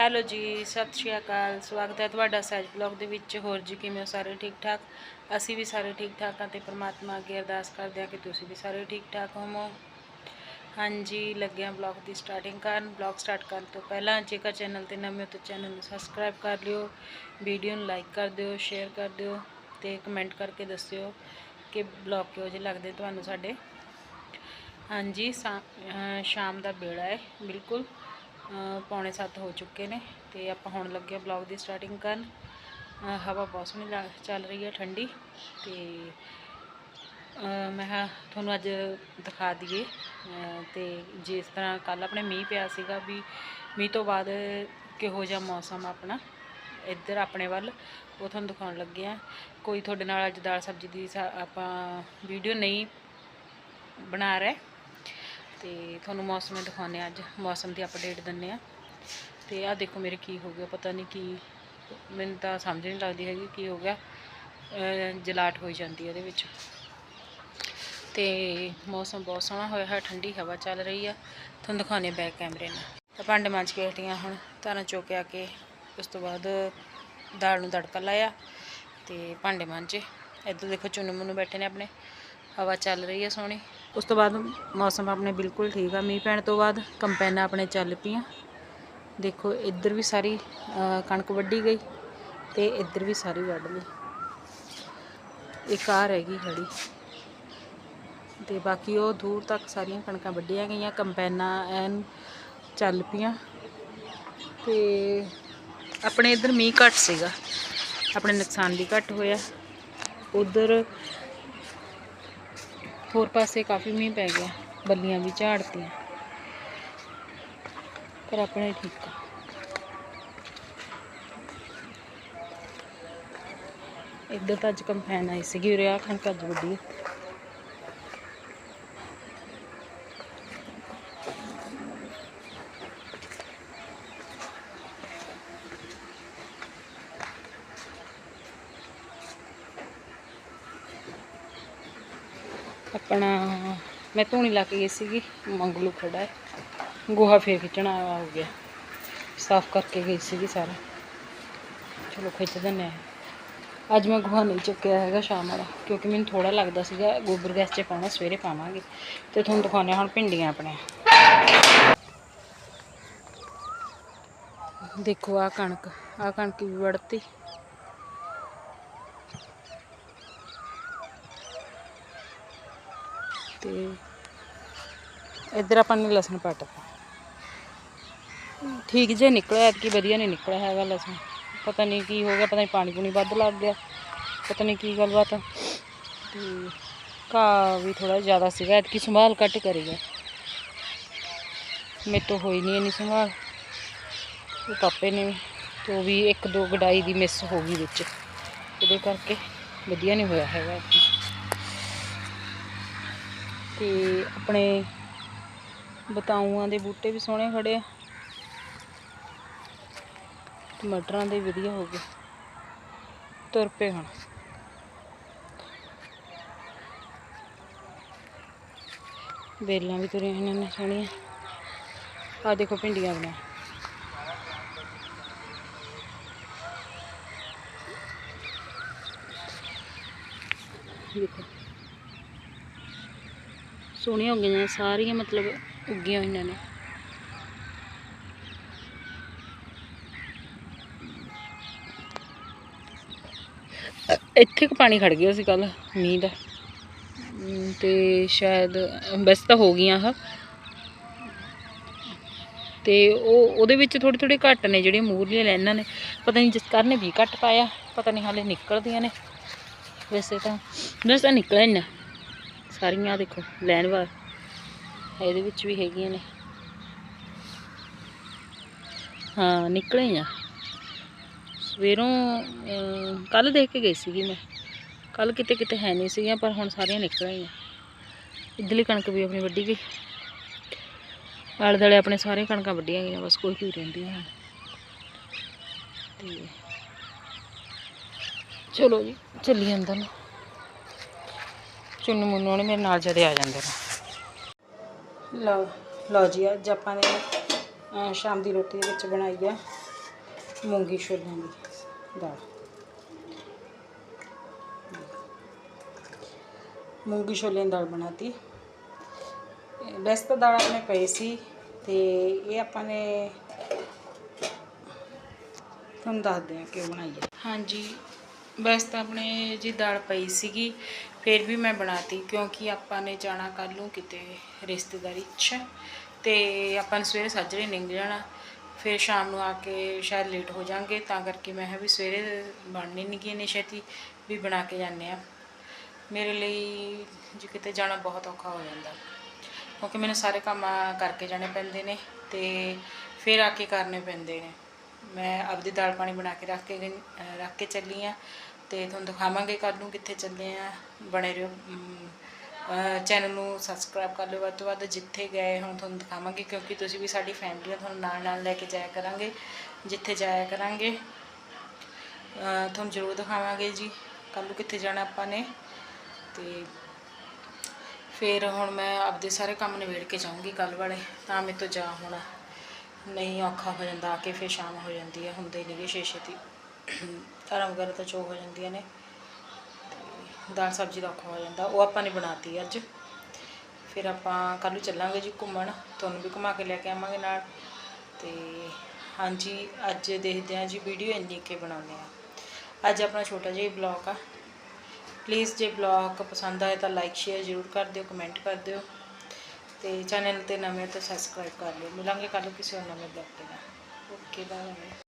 Hello ਜੀ, ਸਤਿ ਸ਼੍ਰੀ ਅਕਾਲ। ਸਵਾਗਤ ਹੈ ਤੁਹਾਡਾ ਸਹਿਜ ਬਲੌਗ ਦੇ ਵਿੱਚ। ਹੋਰ ਜੀ, ਕਿਵੇਂ ਹੋ ਸਾਰੇ ਠੀਕ ਠਾਕ ਅਸੀਂ ਵੀ ਸਾਰੇ ਠੀਕ ਠਾਕ ਹਾਂ ਤੇ ਪ੍ਰਮਾਤਮਾ ਅੱਗੇ ਅਰਦਾਸ ਕਰਦੇ ਹਾਂ ਕਿ ਤੁਸੀਂ ਵੀ ਸਾਰੇ ਠੀਕ ਠਾਕ ਹੋਵੋ। ਹਾਂਜੀ ਲੱਗਿਆ ਬਲੌਗ ਦੀ ਸਟਾਰਟਿੰਗ ਕਰਨ। ਬਲੌਗ ਸਟਾਰਟ ਕਰਨ ਤੋਂ ਪਹਿਲਾਂ ਜੇਕਰ ਚੈਨਲ ਤੇ ਨਵੇਂ ਹੋ ਤਾਂ ਚੈਨਲ ਨੂੰ ਸਬਸਕ੍ਰਾਈਬ ਕਰ ਲਿਓ, ਵੀਡੀਓ ਨੂੰ ਲਾਈਕ ਕਰ ਦਿਓ, ਸ਼ੇਅਰ ਕਰ ਦਿਓ ਤੇ ਕਮੈਂਟ ਕਰਕੇ ਦੱਸਿਓ ਕਿ ਬਲੌਗ ਕਿਹੋ ਜਿਹੇ ਲੱਗਦੇ ਤੁਹਾਨੂੰ ਸਾਡੇ। ਹਾਂਜੀ, ਸਾ- ਸ਼ਾਮ ਦਾ ਵੇਲਾ ਹੈ, ਬਿਲਕੁਲ। ਪੌਣੇ 7 ਹੋ ਚੁੱਕੇ ਨੇ ਤੇ ਆਪਾਂ ਹੁਣ ਲੱਗੇ ਹਾਂ ਬਲੌਗ ਦੀ ਸਟਾਰਟਿੰਗ ਕਰਨ। ਹਵਾ ਬਹੁਤ ਸੋਹਣੀ ਚੱਲ ਰਹੀ ਹੈ ਠੰਡੀ ਤੇ ਮੈਂ ਕਿਹਾ ਤੁਹਾਨੂੰ ਅੱਜ ਦਿਖਾ ਦਈਏ। ਅਹ ਤੇ ਜਿਸ ਤਰ੍ਹਾਂ ਕੱਲ ਆਪਣੇ ਮੀਂਹ ਪਿਆ ਸੀਗਾ ਵੀ ਮੀਂਹ ਤੋਂ ਬਾਅਦ ਕਿਹੋ ਜਿਹਾ ਮੌਸਮ ਆਪਣਾ, ਇੱਧਰ ਆਪਣੇ ਵੱਲ ਉਹ ਤੁਹਾਨੂੰ ਦਿਖਾਉਣ ਲੱਗੇ ਆ ਕੋਈ ਤੁਹਾਡੇ ਨਾਲ ਅੱਜ ਦਾਲ ਸਬਜ਼ੀ ਦੀ ਸਾ- ਆਪਾਂ ਵੀਡੀਓ ਨਹੀਂ ਬਣਾ ਰਹੇ। ਤੇ ਤੁਹਾਨੂੰ ਮੌਸਮ ਹੀ ਦਿਖਾਉਂਦੇ ਹਾਂ ਅੱਜ, ਮੌਸਮ ਦੀ ਅਪਡੇਟ ਦਿੰਨੇ ਆ ਤੇ ਆਹ ਦੇਖੋ ਮੇਰੇ ਕੀ ਹੋ ਗਿਆ, ਪਤਾ ਨਹੀਂ ਕੀ, ਮੈਨੂੰ ਤਾਂ ਸਮਝ ਨਹੀਂ ਲੱਗਦੀ ਹੈਗੀ ਕੀ ਹੋ ਗਿਆ ਜਲਾਟ ਹੋਈ ਜਾਂਦੀ ਹੈ ਇਹਦੇ ਵਿੱਚ। ਤੇ ਮੌਸਮ ਬਹੁਤ ਸੋਹਣਾ ਹੋਇਆ ਹੈ ਠੰਡੀ ਹਵਾ ਚੱਲ ਰਹੀ ਆ। ਤੁਹਾਨੂੰ ਦਿਖਾਉਂਦੇ ਬੈਕ ਕੈਮਰੇ ਨਾਲ ਤਾਂ ਭਾਂਡੇ ਮਾਂਜ ਕੇ ਹਟੀਆਂ ਹੁਣ, ਧਾਰਾਂ ਚੋ ਕੇ ਆ ਕੇ ਉਸ ਤੋਂ ਬਾਅਦ ਦਾਲ ਨੂੰ ਤੜਕਾ ਲਾਇਆ ਤੇ ਭਾਂਡੇ ਮਾਂਜੇ। ਇੱਧਰ ਦੇਖੋ ਚੁੰਨੂ ਮੁੰਨੂ ਬੈਠੇ ਨੇ ਆਪਣੇ, ਹਵਾ ਚੱਲ ਰਹੀ ਹੈ ਸੋਹਣੀ। ਉਸ ਤੋਂ ਬਾਅਦ ਮੌਸਮ ਆਪਣੇ ਬਿਲਕੁਲ ਠੀਕ ਆ। ਮੀਂਹ ਪੈਣ ਤੋਂ ਬਾਅਦ ਕੰਪੈਨਾਂ ਆਪਣੇ ਚੱਲ ਪਈਆਂ। ਦੇਖੋ, ਇੱਧਰ ਵੀ ਸਾਰੀ ਕਣਕ ਵੱਢੀ ਗਈ ਤੇ ਇੱਧਰ ਵੀ ਸਾਰੀ ਵੱਢ ਲਈ। ਇੱਕ ਆ ਰਹਿ ਗਈ ਖੜੀ। ਤੇ ਬਾਕੀ ਉਹ ਦੂਰ ਤੱਕ ਸਾਰੀਆਂ ਕਣਕਾਂ ਵੱਢੀਆਂ ਗਈਆਂ, ਕੰਪੈਨਾਂ ਐਨ ਚੱਲ ਪਈਆਂ। ਤੇ ਆਪਣੇ ਇੱਧਰ ਮੀਂਹ ਘੱਟ ਸੀਗਾ। ਆਪਣੇ ਨੁਕਸਾਨ ਵੀ ਘੱਟ ਹੋਇਆ। ਉਧਰ ਹੋਰ ਪਾਸੇ ਕਾਫੀ ਮੀਂਹ ਪੈ ਗਿਆ। ਬੱਲੀਆਂ ਵੀ ਝਾੜਤੀਆਂ। ਪਰ ਆਪਣੇ ਠੀਕ ਆ। ਇੱਧਰ ਤਾਂ ਅੱਜ ਕੰਪੈਨ ਆਈ ਸੀਗੀ, ਉਰੇ ਆ ਕਣਕ ਅੱਜ ਵੱਡੀ ਆਪਣਾ, ਮੈਂ ਧੂਣੀ ਲਾ ਕੇ ਗਈ ਸੀਗੀ, ਮੰਗਲੂ ਖੜਾ ਹੈ। ਗੋਹਾ ਫੇਰ ਖਿੱਚਣਾ ਹੋ ਗਿਆ। ਸਾਫ਼ ਕਰਕੇ ਗਈ ਸੀਗੀ ਸਾਰਾ। ਚਲੋ ਖਿੱਚ ਦਿੰਦੇ ਹਾਂ। ਅੱਜ ਮੈਂ ਗੋਹਾ ਨਹੀਂ ਚੁੱਕਿਆ ਹੈਗਾ ਸ਼ਾਮ ਵਾਲਾ, ਕਿਉਂਕਿ ਮੈਨੂੰ ਥੋੜਾ ਲੱਗਦਾ ਸੀਗਾ ਗੋਬਰ ਗੈਸ 'ਚ ਪਾਉਣਾ, ਸਵੇਰੇ ਪਾਵਾਂਗੇ। ਤੇ ਤੁਹਾਨੂੰ ਦਿਖਾਉਂਦੇ ਹਾਂ ਹੁਣ ਭਿੰਡੀਆਂ ਆਪਣੇ ਦੇਖੋ ਆ ਕਣਕ ਆ ਕਣਕ ਵੀ ਵੜਤੀ। ਤੇ ਇੱਧਰ ਆਪਾਂ ਨੇ ਲਸਣ ਪੱਟਤਾ ਠੀਕ ਜੇ ਨਿਕਲਿਆ, ਐਤਕੀ ਵਧੀਆ ਨਹੀਂ ਨਿਕਲਿਆ ਹੈਗਾ ਲਸਣ। ਪਤਾ ਨਹੀਂ ਕੀ ਹੋ ਗਿਆ, ਪਤਾ ਨਹੀਂ ਪਾਣੀ ਪੂਣੀ ਵੱਧ ਲੱਗ ਗਿਆ, ਪਤਾ ਨਹੀਂ ਕੀ ਗੱਲਬਾਤ। ਆ। ਤੇ ਘਾਹ ਵੀ ਥੋੜਾ ਜ਼ਿਆਦਾ ਸੀਗਾ, ਐਤਕੀ ਸੰਭਾਲ ਘੱਟ ਕਰੀ ਗਿਆ ਮੇਰੇ ਤੋਂ ਹੋਈ ਨਹੀਂ ਇੰਨੀ ਸੰਭਾਲ ਉਹ ਪਾਪੇ ਨੇ ਵੀ, ਤੇ ਉਹ ਵੀ ਇੱਕ ਦੋ ਗਡਾਈ ਦੀ ਮਿਸ ਹੋ ਗਈ ਵਿੱਚ। ਉਹਦੇ ਕਰਕੇ ਵਧੀਆ ਨਹੀਂ ਹੋਇਆ ਹੈਗਾ। ਤੇ ਆਪਣੇ ਬਤਾਊਆਂ ਦੇ ਬੂਟੇ ਵੀ ਸੋਹਣੇ ਖੜੇ ਆ। ਟਮਾਟਰਾਂ ਦੇ ਵਧੀਆ ਹੋ ਗਏ। ਤੁਰ ਪਏ ਹੁਣ। ਬੇਲਾਂ ਵੀ ਤੁਰੀਆਂ ਹੋਈਆਂ ਨੇ ਸੋਹਣੀਆਂ। ਆ ਦੇਖੋ ਭਿੰਡੀਆਂ ਬਣਾ ਦੇਖੋ। ਸੋਹਣੀਆਂ ਹੋ ਗਈਆਂ ਸਾਰੀਆਂ ਮਤਲਬ ਉੱਗੀਆਂ ਹੋਈਆਂ ਨੇ। ਇੱਥੇ ਕੁ ਪਾਣੀ ਖੜ ਗਿਆ ਸੀ ਕੱਲ ਮੀਂਹ ਦਾ। ਅਮ, ਤੇ ਸ਼ਾਇਦ ਬਸ ਤਾਂ ਹੋ ਗਈਆਂ ਆਹ। ਤੇ ਉਹ ਉਹਦੇ ਵਿੱਚ ਥੋੜੀ ਥੋੜੀ ਘੱਟ ਨੇ ਜਿਹੜੀਆਂ ਮੂਰਲੀਆਂ ਲੈਣਾ ਨੇ ਪਤਾ ਨਹੀਂ ਜਿਸ ਨੇ ਵੀ ਘੱਟ ਪਾਇਆ ਪਤਾ ਨਹੀਂ ਹਾਲੇ ਨਿਕਲਦੀਆਂ ਨੇ। ਵੈਸੇ ਤਾਂ ਵੈਸੇ ਤਾਂ ਨਿਕਲਿਆ ਨਾ। ਸਾਰੀਆਂ ਦੇਖੋ, ਲੈਣ ਵਾਰ। ਇਹਦੇ ਵਿੱਚ ਵੀ ਹੈਗੀਆਂ ਨੇ। ਹਾਂ, ਨਿਕਲੇ ਆ। ਸਵੇਰੋਂ ਕੱਲ ਦੇਖ ਕੇ ਗਈ ਸੀਗੀ ਮੈਂ। ਕੱਲ ਕਿਤੇ ਕਿਤੇ ਹੈ ਨਹੀਂ ਸੀਗੀਆਂ, ਪਰ ਹੁਣ ਸਾਰੀਆਂ ਨਿਕਲ ਆਈਆਂ ਇੱਧਰਲੀ ਕਣਕ ਵੀ ਆਪਣੀ ਵੱਢੀ ਗਈ। ਆਲੇ ਦੁਆਲੇ ਆਪਣੇ ਸਾਰੇ ਕਣਕਾਂ ਵੱਢੀਆਂ ਗਈਆਂ, ਬਸ ਕੋਈ ਕੀ ਰਹਿੰਦੀਆਂ ਹਨ ਤੇ ਚਲੋ ਜੀ ਚੱਲੀ ਅੰਦਰ ਨੂੰ। ਚੁੰਨ ਮੁੰਨੂ ਨੇ ਮੇਰੇ ਨਾਲ ਜਦੇ ਆ ਜਾਂਦੇ ਨੇ। ਲਓ ਲਓ ਜੀ ਅੱਜ ਆਪਾਂ ਨੇ ਸ਼ਾਮ ਦੀ ਰੋਟੀ ਦੇ ਵਿੱਚ ਬਣਾਈ ਆ ਮੂੰਗੀ ਛੋਲਿਆਂ ਦੀ ਦਾਲ। ਮੂੰਗੀ ਛੋਲਿਆਂ ਦੀ ਦਾਲ ਬਣਾਤੀ। ਵੈਸੇ ਤਾਂ ਦਾਲ ਆਪਣੇ ਪਈ ਸੀ ਤੇ ਇਹ ਆਪਾਂ ਨੇ ਤੁਹਾਨੂੰ ਦੱਸਦੇ ਆ ਕਿ ਬਣਾਈ ਹੈ। ਹਾਂਜੀ ਬਸ ਤਾਂ ਆਪਣੇ ਜੀ ਦਾਲ ਪਈ ਸੀਗੀ, ਫਿਰ ਵੀ ਮੈਂ ਬਣਾਤੀ, ਕਿਉਂਕਿ ਆਪਾਂ ਨੇ ਜਾਣਾ ਕੱਲ ਨੂੰ ਕਿਤੇ ਰਿਸ਼ਤੇਦਾਰੀ 'ਚ, ਤੇ ਆਪਾਂ ਨੇ ਸਵੇਰੇ ਸਾਜਰੇ ਨਿੰਗ ਜਾਣਾ, ਫਿਰ ਸ਼ਾਮ ਨੂੰ ਆ ਕੇ ਸ਼ਾਇਦ ਲੇਟ ਹੋ ਜਾਾਂਗੇ ਤਾਂ ਕਰਕੇ ਮੈਂ ਕਿਹਾ ਵੀ ਸਵੇਰੇ ਬਣਨੀ ਨਹੀਂ ਗਈ ਇੰਨੀ ਵੀ ਬਣਾ ਕੇ ਜਾਂਦੇ ਆ ਮੇਰੇ ਲਈ ਜੇ ਕਿਤੇ ਜਾਣਾ ਬਹੁਤ ਔਖਾ ਹੋ ਜਾਂਦਾ, ਕਿਉਂਕਿ ਮੈਨੂੰ ਸਾਰੇ ਕੰਮ ਕਰਕੇ ਜਾਣੇ ਪੈਂਦੇ ਨੇ, ਤੇ ਫਿਰ ਆ ਕੇ ਕਰਨੇ ਪੈਂਦੇ ਨੇ। ਮੈਂ ਆਪਦੀ ਦਾਲ ਪਾਣੀ ਬਣਾ ਕੇ ਰੱਖ ਕੇ ਗਈ- ਰੱਖ ਕੇ ਚੱਲੀ ਆ ਤੇ ਤੁਹਾਨੂੰ ਦਿਖਾਵਾਂਗੇ ਕੱਲ ਨੂੰ ਕਿੱਥੇ ਚੱਲੇ ਆ। ਬਣੇ ਰਹੋ ਚੈਨਲ ਨੂੰ ਸਬਸਕ੍ਰਾਈਬ ਕਰ ਲਿਓ। ਵੱਧ ਤੋਂ ਵੱਧ ਜਿੱਥੇ ਗਏ ਹੁਣ ਤੁਹਾਨੂੰ ਦਿਖਾਵਾਂਗੇ, ਕਿਉਂਕਿ ਤੁਸੀਂ ਵੀ ਸਾਡੀ ਫੈਮਿਲੀ ਆ ਤੁਹਾਨੂੰ ਨਾਲ ਨਾਲ ਲੈ ਕੇ ਜਾਇਆ ਕਰਾਂਗੇ, ਜਿੱਥੇ ਜਾਇਆ ਕਰਾਂਗੇ। ਤੁਹਾਨੂੰ ਜ਼ਰੂਰ ਦਿਖਾਵਾਂਗੇ ਜੀ ਕੱਲ ਨੂੰ ਕਿੱਥੇ ਜਾਣਾ ਆਪਾਂ ਨੇ। ਤੇ ਫਿਰ ਹੁਣ ਮੈਂ ਆਪਦੇ ਸਾਰੇ ਕੰਮ ਨਿਬੇੜ ਕੇ ਜਾਊਂਗੀ ਕੱਲ ਵਾਲੇ, ਤਾਂ ਮੇਰੇ ਤੋਂ ਜਾ ਹੋਣਾ ਨਹੀਂ ਔਖਾ ਹੋ ਜਾਂਦਾ, ਆ ਕੇ ਫਿਰ ਸ਼ਾਮ ਹੋ ਜਾਂਦੀ ਹੈ ਹੁੰਦੇ ਨਹੀਂਗੇ ਛੇ ਛੇਤੀ ਧਾਰਾਂ ਵਗੈਰਾ ਤਾਂ ਚੋ ਹੋ ਜਾਂਦੀਆਂ ਨੇ। ਤੇ ਦਾਲ ਸਬਜ਼ੀ ਦਾ ਔਖਾ ਹੋ ਜਾਂਦਾ। ਉਹ ਆਪਾਂ ਨੇ ਬਣਾਤੀ ਅੱਜ। ਫਿਰ ਆਪਾਂ ਕੱਲ ਨੂੰ ਚੱਲਾਂਗੇ ਜੀ ਘੁੰਮਣ। ਤੁਹਾਨੂੰ ਵੀ ਘੁਮਾ ਕੇ ਲੈ ਕੇ ਆਵਾਂਗੇ ਨਾਲ। ਤੇ ਹਾਂਜੀ, ਅੱਜ ਦੇਖਦੇ ਹਾਂ ਜੀ ਵੀਡੀਓ ਇੰਨੀ ਕੇ ਬਣਾਉਂਦੇ ਆ ਅੱਜ ਆਪਣਾ ਛੋਟਾ ਜਿਹਾ ਬਲੌਗ ਆ। ਪਲੀਜ਼ ਜੇ ਬਲੌਗ ਪਸੰਦ ਆਏ ਤਾਂ ਲਾਈਕ ਸ਼ੇਅਰ ਜ਼ਰੂਰ ਕਰ ਦਿਓ ਕਮੈਂਟ ਕਰ ਦਿਓ। ਤੇ ਚੈਨਲ ਤੇ ਨਵੇਂ ਤਾਂ ਸਬਸਕ੍ਰਾਈਬ ਕਰ ਲਿਓ। ਮਿਲਾਂਗੇ ਕੱਲ੍ਹ ਕਿਸੇ ਹੋਰ ਨਵੇਂ ਬਲੌਗ ਦੇ ਓਕੇ ਬਾਏ